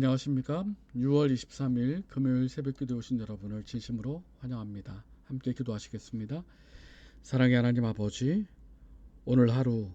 안녕하십니까. 6월 23일 금요일 새벽 기도에 오신 여러분을 진심으로 환영합니다. 함께 기도하시겠습니다. 사랑의 하나님 아버지, 오늘 하루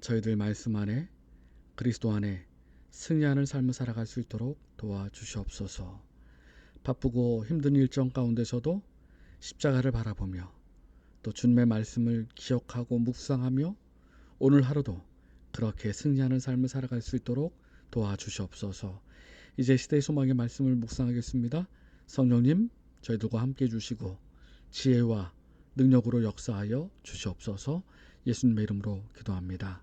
저희들 말씀 안에 그리스도 안에 승리하는 삶을 살아갈 수 있도록 도와주시옵소서. 바쁘고 힘든 일정 가운데서도 십자가를 바라보며 또 주님의 말씀을 기억하고 묵상하며 오늘 하루도 그렇게 승리하는 삶을 살아갈 수 있도록 도와주시옵소서. 이제 시대의 소망의 말씀을 묵상하겠습니다. 성령님, 저희들과 함께 해주시고 지혜와 능력으로 역사하여 주시옵소서. 예수님의 이름으로 기도합니다.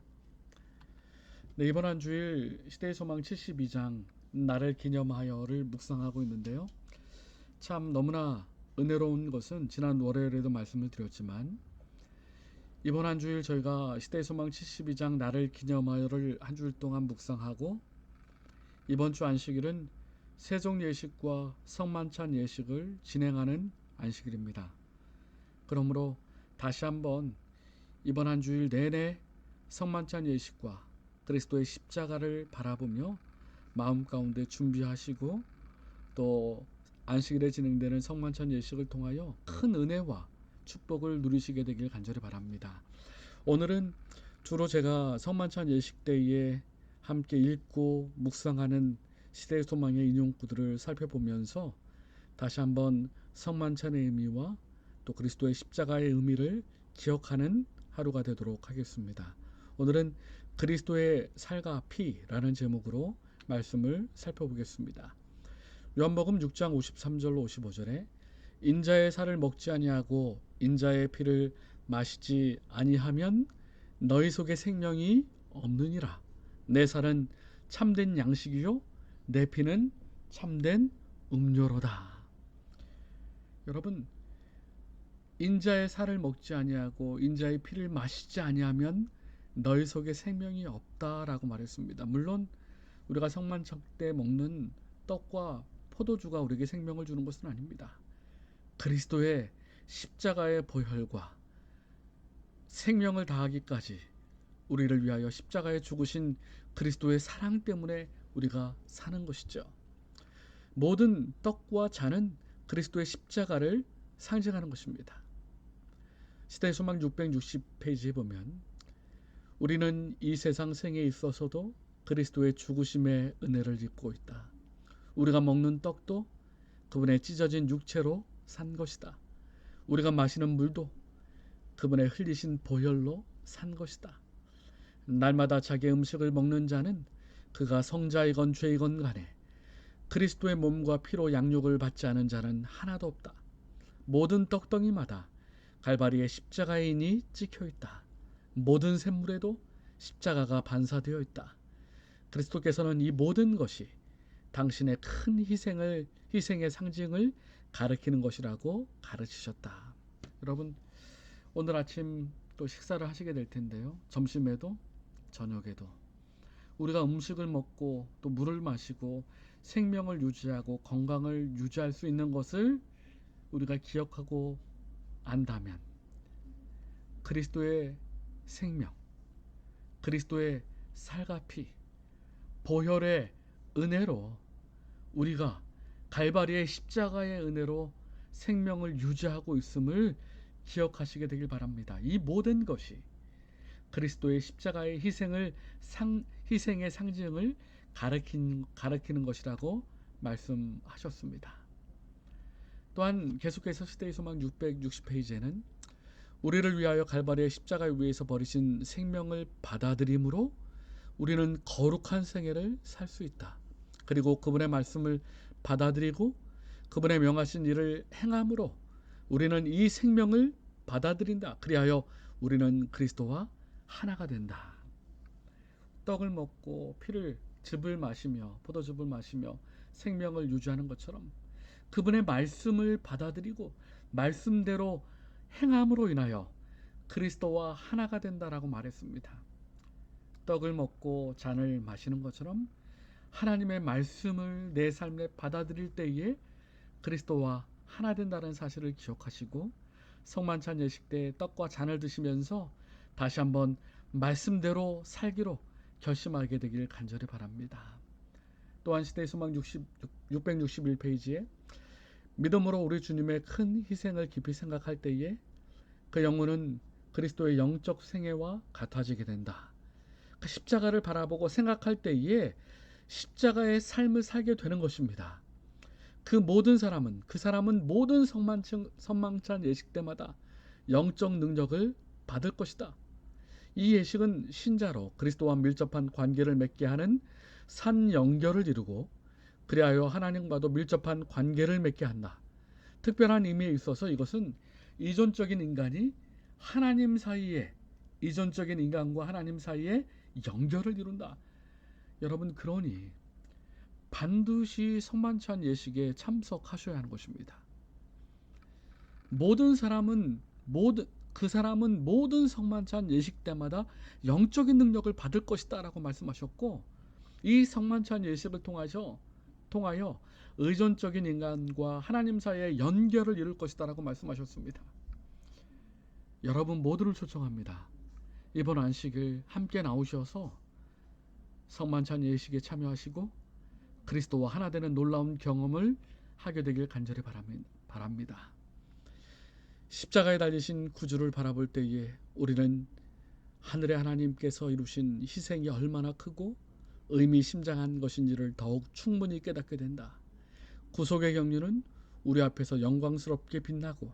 네, 이번 한 주일 시대의 소망 72장 나를 기념하여를 묵상하고 있는데요. 참 너무나 은혜로운 것은 지난 월요일에도 말씀을 드렸지만 이번 한 주일 저희가 시대의 소망 72장 나를 기념하여를 한 주일 동안 묵상하고 이번 주 안식일은 세종 예식과 성만찬 예식을 진행하는 안식일입니다. 그러므로 다시 한번 이번 한 주일 내내 성만찬 예식과 그리스도의 십자가를 바라보며 마음 가운데 준비하시고 또 안식일에 진행되는 성만찬 예식을 통하여 큰 은혜와 축복을 누리시게 되길 간절히 바랍니다. 오늘은 주로 제가 성만찬 예식 때에 함께 읽고 묵상하는 시대의 소망의 인용구들을 살펴보면서 다시 한번 성만찬의 의미와 또 그리스도의 십자가의 의미를 기억하는 하루가 되도록 하겠습니다. 오늘은 그리스도의 살과 피라는 제목으로 말씀을 살펴보겠습니다. 요한복음 6장 53절로 55절에 인자의 살을 먹지 아니하고 인자의 피를 마시지 아니하면 너희 속에 생명이 없느니라. 내 살은 참된 양식이요 내 피는 참된 음료로다. 여러분 인자의 살을 먹지 아니하고 인자의 피를 마시지 아니하면 너희 속에 생명이 없다라고 말했습니다. 물론 우리가 성만찬 때 먹는 떡과 포도주가 우리에게 생명을 주는 것은 아닙니다. 그리스도의 십자가의 보혈과 생명을 다하기까지 우리를 위하여 십자가에 죽으신 그리스도의 사랑 때문에 우리가 사는 것이죠. 모든 떡과 잔은 그리스도의 십자가를 상징하는 것입니다. 시대 소망 660페이지에 보면 우리는 이 세상 생에 있어서도 그리스도의 죽으심의 은혜를 입고 있다. 우리가 먹는 떡도 그분의 찢어진 육체로 산 것이다. 우리가 마시는 물도 그분의 흘리신 보혈로 산 것이다. 날마다 자기의 음식을 먹는 자는 그가 성자이건 죄이건 간에 그리스도의 몸과 피로 양육을 받지 않은 자는 하나도 없다. 모든 떡덩이마다 갈바리의 십자가의 인이 찍혀 있다. 모든 샘물에도 십자가가 반사되어 있다. 그리스도께서는 이 모든 것이 당신의 큰 희생을 희생의 상징을 가르치는 것이라고 가르치셨다. 여러분 오늘 아침 또 식사를 하시게 될 텐데요. 점심에도 저녁에도 우리가 음식을 먹고 또 물을 마시고 생명을 유지하고 건강을 유지할 수 있는 것을 우리가 기억하고 안다면 그리스도의 생명, 그리스도의 살과 피, 보혈의 은혜로 우리가 갈바리의 십자가의 은혜로 생명을 유지하고 있음을 기억하시게 되길 바랍니다. 이 모든 것이 그리스도의 십자가의 희생을 상, 희생의 상징을 가르친, 가르치는 것이라고 말씀하셨습니다. 또한 계속해서 시대의 소망 660페이지에는 우리를 위하여 갈바리의 십자가 위에서 버리신 생명을 받아들임으로 우리는 거룩한 생애를 살 수 있다. 그리고 그분의 말씀을 받아들이고 그분의 명하신 일을 행함으로 우리는 이 생명을 받아들인다. 그리하여 우리는 그리스도와 하나가 된다. 떡을 먹고 피를 즙을 마시며 포도즙을 마시며 생명을 유지하는 것처럼 그분의 말씀을 받아들이고 말씀대로 행함으로 인하여 그리스도와 하나가 된다라고 말했습니다. 떡을 먹고 잔을 마시는 것처럼 하나님의 말씀을 내 삶에 받아들일 때에 그리스도와 하나 된다는 사실을 기억하시고 성만찬 예식 때 떡과 잔을 드시면서 다시 한번 말씀대로 살기로 결심하게 되길 간절히 바랍니다. 또한 시대의 소망 60, 661페이지에 믿음으로 우리 주님의 큰 희생을 깊이 생각할 때에 그 영혼은 그리스도의 영적 생애와 같아지게 된다. 그 십자가를 바라보고 생각할 때에 십자가의 삶을 살게 되는 것입니다. 그 모든 사람은 그 사람은 모든 선망찬 예식 때마다 영적 능력을 받을 것이다. 이 예식은 신자로 그리스도와 밀접한 관계를 맺게 하는 산 연결을 이루고 그리하여 하나님과도 밀접한 관계를 맺게 한다. 특별한 의미에 있어서 이것은 이존적인 인간이 하나님 사이에 이존적인 인간과 하나님 사이에 연결을 이룬다. 여러분 그러니 반드시 성만찬 예식에 참석하셔야 하는 것입니다. 모든 사람은 모든 그 사람은 모든 성만찬 예식 때마다 영적인 능력을 받을 것이다라고 말씀하셨고 이 성만찬 예식을 통하여 통하여 의존적인 인간과 하나님 사이의 연결을 이룰 것이다라고 말씀하셨습니다. 여러분 모두를 초청합니다. 이번 안식일 함께 나오셔서 성만찬 예식에 참여하시고 그리스도와 하나 되는 놀라운 경험을 하게 되길 간절히 바랍니다. 십자가에 달리신 구주를 바라볼 때에 우리는 하늘의 하나님께서 이루신 희생이 얼마나 크고 의미심장한 것인지를 더욱 충분히 깨닫게 된다. 구속의 경륜은 우리 앞에서 영광스럽게 빛나고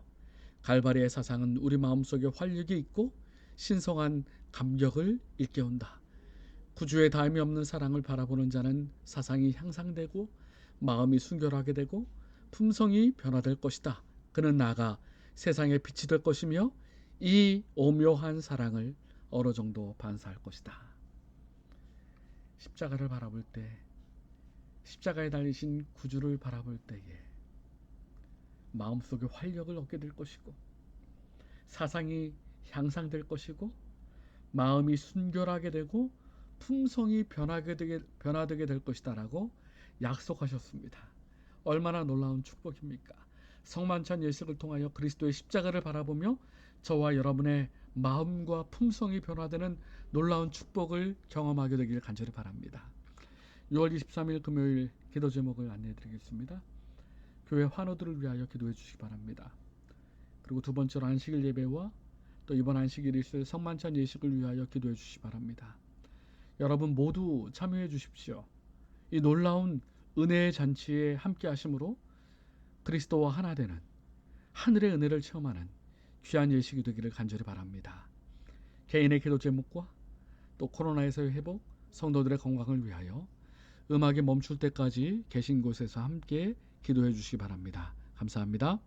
갈바리의 사상은 우리 마음속에 활력이 있고 신성한 감격을 일깨운다. 구주의 다임이 없는 사랑을 바라보는 자는 사상이 향상되고 마음이 순결하게 되고 품성이 변화될 것이다. 그는 나가 세상의 빛이 될 것이며 이 오묘한 사랑을 어느 정도 반사할 것이다. 십자가를 바라볼 때 십자가에 달리신 구주를 바라볼 때에 마음속에 활력을 얻게 될 것이고 사상이 향상될 것이고 마음이 순결하게 되고 품성이 변하게 되게, 변화되게 될 것이다라고 약속하셨습니다. 얼마나 놀라운 축복입니까? 성만찬 예식을 통하여 그리스도의 십자가를 바라보며 저와 여러분의 마음과 품성이 변화되는 놀라운 축복을 경험하게 되길 간절히 바랍니다. 6월 23일 금요일 기도 제목을 안내해 드리겠습니다. 교회 환우들을 위하여 기도해 주시기 바랍니다. 그리고 두 번째로 안식일 예배와 또 이번 안식일이 있을 성만찬 예식을 위하여 기도해 주시기 바랍니다. 여러분 모두 참여해 주십시오. 이 놀라운 은혜의 잔치에 함께 하심으로 그리스도와 하나 되는 하늘의 은혜를 체험하는 귀한 예식이 되기를 간절히 바랍니다. 개인의 기도 제목과 또 코로나에서의 회복, 성도들의 건강을 위하여 음악이 멈출 때까지 계신 곳에서 함께 기도해 주시기 바랍니다. 감사합니다.